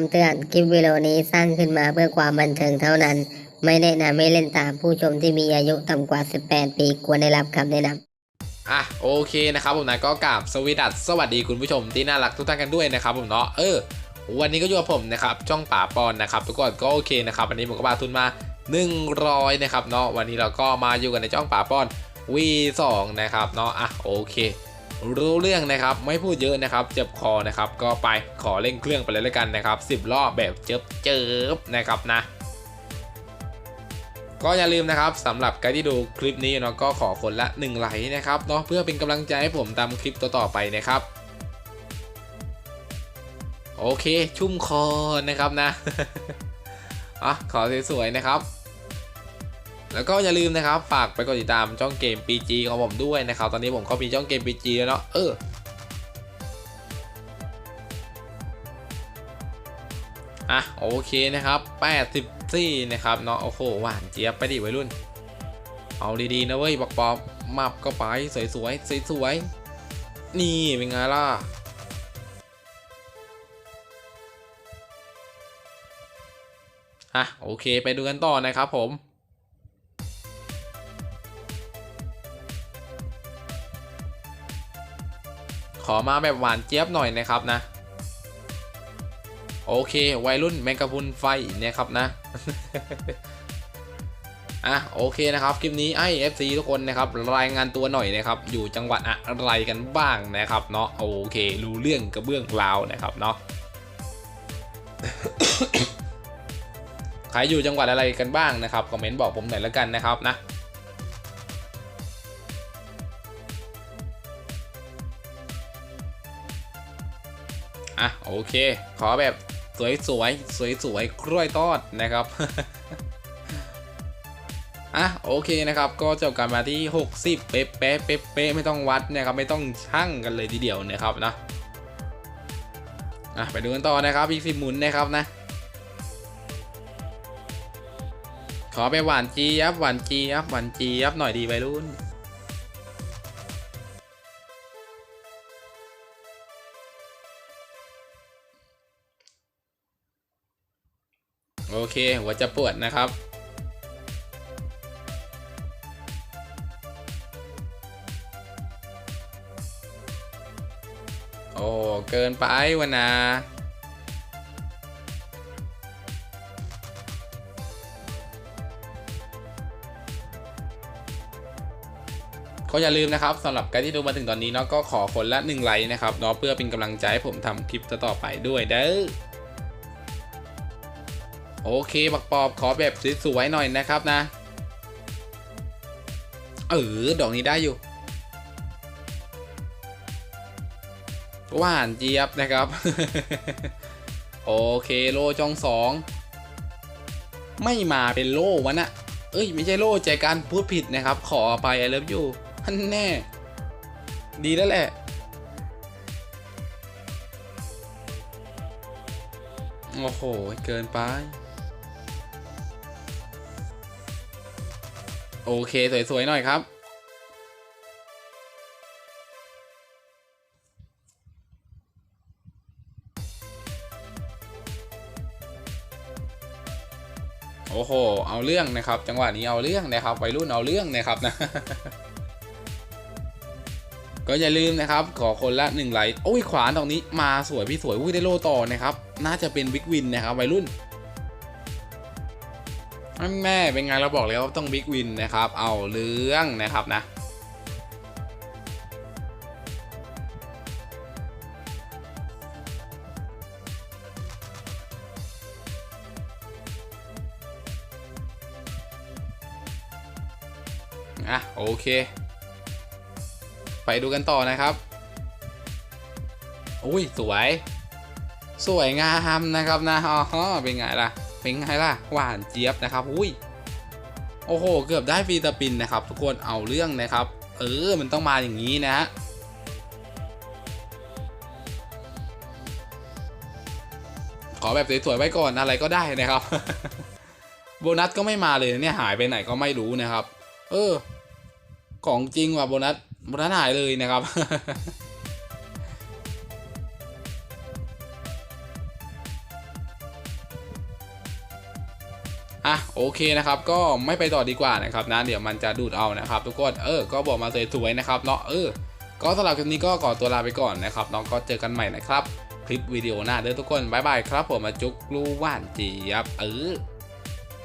คำเตือน คลิปวิดีโอนี้สร้างขึ้นมาเพื่อความบันเทิงเท่านั้น ไม่แนะนำให้เล่นตามผู้ชมที่มีอายุต่ำกว่า 18 ปีควรได้รับคำแนะนำอะโอเคนะครับผมนะก็กราบสวีดัสสวัสดีคุณผู้ชมที่น่ารักทุกท่านกันด้วยนะครับผมเนาะเออวันนี้ก็อยู่กับผมนะครับช่องป่าปอนนะครับทุกคนก็โอเคนะครับวันนี้ผมก็บาทุนมา 100นะครับเนาะวันนี้เราก็มาอยู่กันในช่องป่าปอน V2 นะครับเนาะอะโอเค รู้เรื่องนะครับ ไม่พูดเยอะนะครับ เจ็บคอนะครับ ก็ไปขอเร่งเครื่องไปเลยแล้วกันนะครับ 10รอบแบบเจิบเจิบนะครับนะก็อย่าลืมนะครับสำหรับใครที่ดูคลิปนี้เนาะก็ขอคนละ1ไลค์นะครับเนาะเพื่อเป็นกำลังใจให้ผมทำคลิปต่อๆไปนะครับ โอเคชุ่มคอนะครับนะอะขอสวยๆนะครับ แล้วก็อย่าลืมนะครับฝากไปกดติดตามช่องเกม PG ของผมด้วยนะครับ ตอนนี้ผมก็มีช่องเกม PG แล้วเนาะเอออะโอเคนะครับ84นะครับเนาะโอ้โหหวานเจี๊ยบไปดิวัยรุ่น เอาดีๆนะเว้ยบอกปอบมับก็ไปสวยๆสวยๆนี่เป็นไงล่ะอะโอเคไปดูกันต่อนะครับผม อมาแบบหวานเจี๊ยบหน่อยนะครับนะ โอเค วัยรุ่นแมงกะพุนไฟเนี่ยครับนะอะโอเคนะครับคลิปนี้ไอ FC ทุกคนนะครับรายงานตัวหน่อยนะครับ อยู่จังหวัดอะไรกันบ้างนะครับเนาะโอเค รู้เรื่องกระเบื้องราวนะครับเนาะใครอยู่จังหวัดอะไรกันบ้างนะครับคอมเมนต์บอกผมหน่อยแล้วกันนะครับนะ อะโอเค ขอแบบสวยสวยสวยสวยๆกล้วยทอดนะครับอะโอเคนะครับ ก็จบกันมาที่ 60 เป๊ะเป๊ะเป๊ะเป๊ะไม่ต้องวัดนะครับไม่ต้องชั่งกันเลยทีเดียวนะครับนะอะไปดูกันต่อนะครับอีกสิหมุนนะครับนะ ขอไปหวานจียับหวานจียับหวานจียับหน่อยดีไปรุ่น โอเค หัวจะปวดนะครับ โอ้ เกินไปวะนะก็อย่าลืมนะครับสำหรับใครที่ดูมาถึงตอนนี้เนาะก็ขอคนละ1ไลค์นะครับเนาะเพื่อเป็นกำลังใจให้ผมทำคลิปต่อไปด้วยเด้อ โอเคบักปอบขอแบบสวยๆหน่อยนะครับนะ เออดอกนี้ได้อยู่หวานเจี๊ยบนะครับ โอเคโลจองสองไม่มาเป็นโลวะนะเอ้ย ไม่ใช่โลใจการพูดผิดนะครับ ขอไปไอเลิฟยูฮันแน่ ดีแล้วแหละโอ้โห เกินไป โอเค สวย ๆ หน่อยครับ โอ้โห เอาเรื่องนะครับ จังหวะนี้เอาเรื่องนะครับ วัยรุ่นเอาเรื่องนะครับนะ ก็อย่าลืมนะครับ ขอคนละหนึ่งไลค์ โอ้ยขวานตรงนี้มาสวยพี่สวยอุ้ยได้โลต่อนะครับ น่าจะเป็นบิ๊กวินนะครับ วัยรุ่น แม่เป็นไงเราบอกแล้วว่าต้องบิ๊กวินนะครับ เอาเรื่องนะครับนะอะโอเค ไปดูกันต่อนะครับ อุ้ยสวย สวยงามนะครับนะอ๋อเป็นไงล่ะ เป็นไงล่ะหวานเจี๊ยบนะครับอุ้ยโอ้โห เกือบได้ฟรีสปินนะครับ ทุกคนเอาเรื่องนะครับ เออมันต้องมาอย่างนี้นะฮะขอแบบสวยๆไว้ก่อนอะไรก็ได้นะครับ โบนัสก็ไม่มาเลยเนี่ยหายไปไหนก็ไม่รู้นะครับ เออ ของจริงว่ะโบนัสโบนัสหายเลยนะครับ อะโอเคนะครับก็ไม่ไปต่อดีกว่านะครับนะเดี๋ยวมันจะดูดเอานะครับทุกคนเออก็บอกมาสวยๆนะครับเนาะเออ ก็สำหรับคลิปนี้ก็ขอตัวลาไปก่อนนะครับน้องก็เจอกันใหม่นะครับ คลิปวิดีโอหน้าเด้อทุกคนบายบายครับผมมาจุกลูว่านจีบเออ